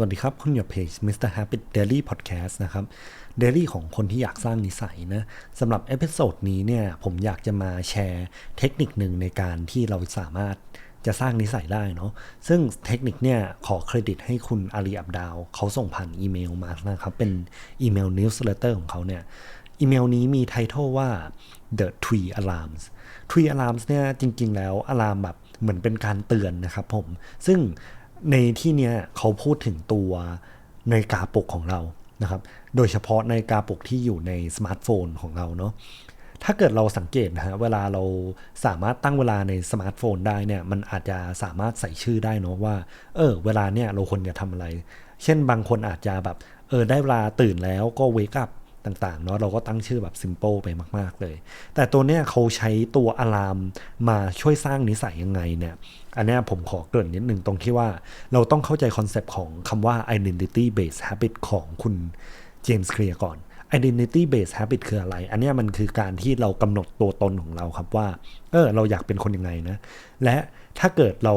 สวัสดีครับ คุณอยู่เพจ Mr. Habit Daily Podcast นะครับ Daily ของคนที่อยากสร้างนิสัยนะสำหรับเอพิโซดนี้เนี่ยผมอยากจะมาแชร์เทคนิคหนึ่งในการที่เราสามารถจะสร้างนิสัยได้เนาะซึ่งเทคนิคเนี่ยขอเครดิตให้คุณอาลีอับดาวเขาส่งผ่านอีเมลมานะครับ เป็นอีเมล newsletter ของเขาเนี่ยอีเมลนี้มีไททอลว่า the tree alarms tree alarms เนี่ยจริง ๆ แล้วอะลามแบบเหมือนเป็นการเตือนนะครับผมซึ่ง ในที่เนี้ยเขาพูดถึงตัวในาฬิกาปลุกของเรานะครับ โดยเฉพาะในาฬิกาปลุกที่อยู่ในสมาร์ทโฟนของเราเนาะถ้าเกิดเราสังเกตนะฮะเวลาเราสามารถตั้งเวลาในสมาร์ทโฟนได้เนี่ยมันอาจจะสามารถใส่ชื่อได้เนาะว่า เออ เวลาเนี่ยเราควรจะทำอะไร เช่นบางคนอาจจะแบบ เออได้เวลาตื่นแล้วก็เวกอัพ ต่างๆเนาะเราก็ตั้งชื่อแบบ simple ไปมาก ๆ เลย แต่ตัวเนี้ยเขาใช้ตัวอะลามมาช่วยสร้างนิสัยยังไงเนี่ยอันนี้ผมขอเกริ่นนิดนึงตรงที่ว่าเราต้องเข้าใจคอนเซปต์ของคำว่า identity based habit ของคุณเจมส์เคลียร์ก่อน identity based habit คืออะไร อันนี้มันคือการที่เรากำหนดตัวตนของเราครับว่า เออ เราอยากเป็นคนยังไงนะ และถ้าเกิดเรา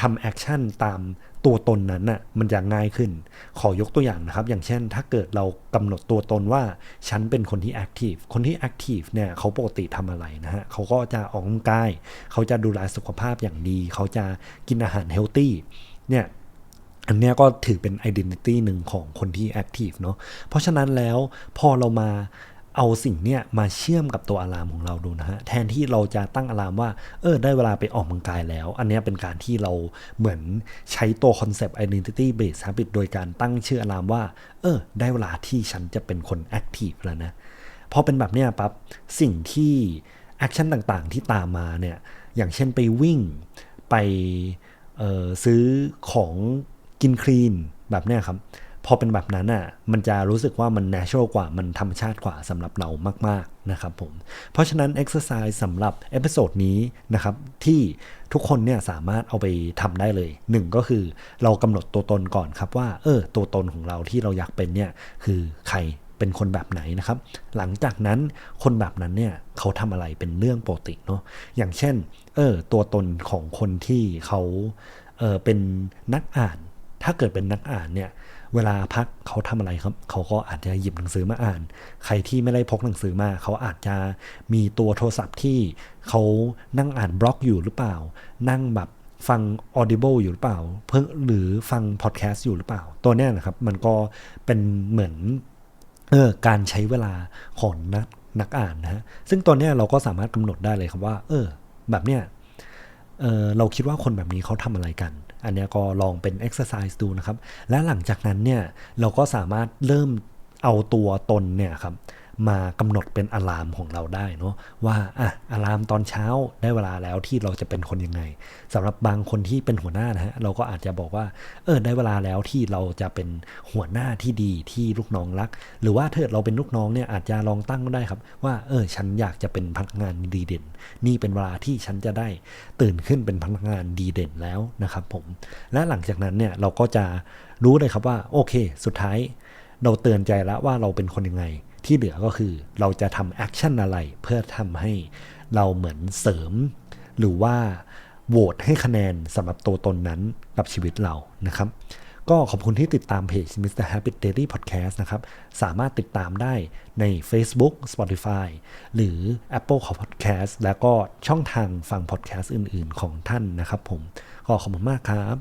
ทำแอคชั่นตาม ตัวตนนั้นน่ะมันจะง่ายขึ้น ขอยกตัวอย่างนะครับ อย่างเช่น ถ้าเกิดเรากำหนดตัวตนว่าฉันเป็นคนที่แอคทีฟคนที่แอคทีฟเนี่ยเขาปกติทำอะไรนะฮะเขาก็จะออกกำลังกายเขาจะดูแลสุขภาพอย่างดี เขาจะกินอาหารเฮลตี้เนี่ยอันนี้ก็ถือเป็น identity หนึ่งของคนที่ active เนาะเพราะฉะนั้นแล้วพอเรามา เอาสิ่งเนี้ยมาเชื่อมกับตัวอะลามของเราดูนะฮะแทนที่เราจะตั้งอะลามว่าเออได้เวลาไปออกกำลังกายแล้ว อันนี้เป็นการที่เราเหมือนใช้ตัวคอนเซปต์ identity based habit โดยการตั้งชื่ออะลามว่าเออได้เวลาที่ฉันจะเป็นคน active แล้วนะพอเป็นแบบเนี้ยปั๊บสิ่งที่แอคชั่นต่างๆ ที่ตามมาเนี่ยอย่างเช่นไปวิ่งไปออซื้อของกินคลีนแบบเนี้ยครับ พอเป็นแบบนั้นอะมันจะรู้สึกว่ามัน natural กว่ามันธรรมชาติกว่าสำหรับเรามากๆนะครับผมเพราะฉะนั้น exercise สำหรับเอพิโซดนี้นะครับที่ทุกคนเนี่ยสามารถเอาไปทำได้เลยหนึ่งก็คือเรากำหนดตัวตนก่อนครับว่าเออตัวตนของเราที่เราอยากเป็นเนี่ยคือใครเป็นคนแบบไหนนะครับ หลังจากนั้นคนแบบนั้นเนี่ยเขาทำอะไรเป็นเรื่องปกติเนาะอย่างเช่นเออตัวตนของคนที่เขาเออเป็นนักอ่าน ถ้าเกิดเป็นนักอ่านเนี่ยเวลาพักเขาทำอะไรครับ เขาก็อาจจะหยิบหนังสือมาอ่าน ใครที่ไม่ได้พกหนังสือมา เขาอาจจะมีตัวโทรศัพท์ที่เขานั่งอ่านบล็อกอยู่หรือเปล่า นั่งแบบฟัง Audible อยู่หรือเปล่า เพิ่งหรือฟังพอดแคสต์อยู่หรือเปล่า ตัวเนี้ยนะครับ มันก็เป็นเหมือนเออการใช้เวลาของนักนักอ่านนะฮะซึ่งตัวเนี้ยเราก็สามารถกำหนดได้เลยครับว่า เออ แบบเนี้ยเออเราคิดว่าคนแบบนี้เขาทำอะไรกัน อันนี้ก็ลองเป็น exercise ดูนะครับ และหลังจากนั้นเนี่ยเราก็สามารถเริ่มเอาตัวตนเนี่ยครับ มากำหนดเป็นอะลามของเราได้เนาะว่าอะอะลามตอนเช้าได้เวลาแล้วที่เราจะเป็นคนยังไงสำหรับบางคนที่เป็นหัวหน้านะฮะเราก็อาจจะบอกว่าเออได้เวลาแล้วที่เราจะเป็นหัวหน้าที่ดีที่ลูกน้องรัก หรือว่าถ้าเราเป็นลูกน้องเนี่ยอาจจะลองตั้งก็ได้ครับ ว่าเออฉันอยากจะเป็นพนักงานดีเด่น นี่เป็นเวลาที่ฉันจะได้ตื่นขึ้นเป็นพนักงานดีเด่นแล้วนะครับผมและหลังจากนั้นเนี่ยเราก็จะรู้เลยครับว่าโอเค สุดท้ายเราเตือนใจแล้วว่าเราเป็นคนยังไง ที่เหลือก็คือเราจะทำแอคชั่นอะไร เพื่อทำให้เราเหมือนเสริม หรือว่าโหวตให้คะแนนสำหรับตัวตนนั้นกับชีวิตเรานะครับ ก็ขอบคุณที่ติดตามเพจ Mr. Habit Daily Podcast นะครับ สามารถติดตามได้ใน Facebook Spotify หรือ Apple Podcast แล้วก็ช่องทางฟัง podcast อื่นๆ ของท่านนะครับผม ก็ขอบคุณมากครับ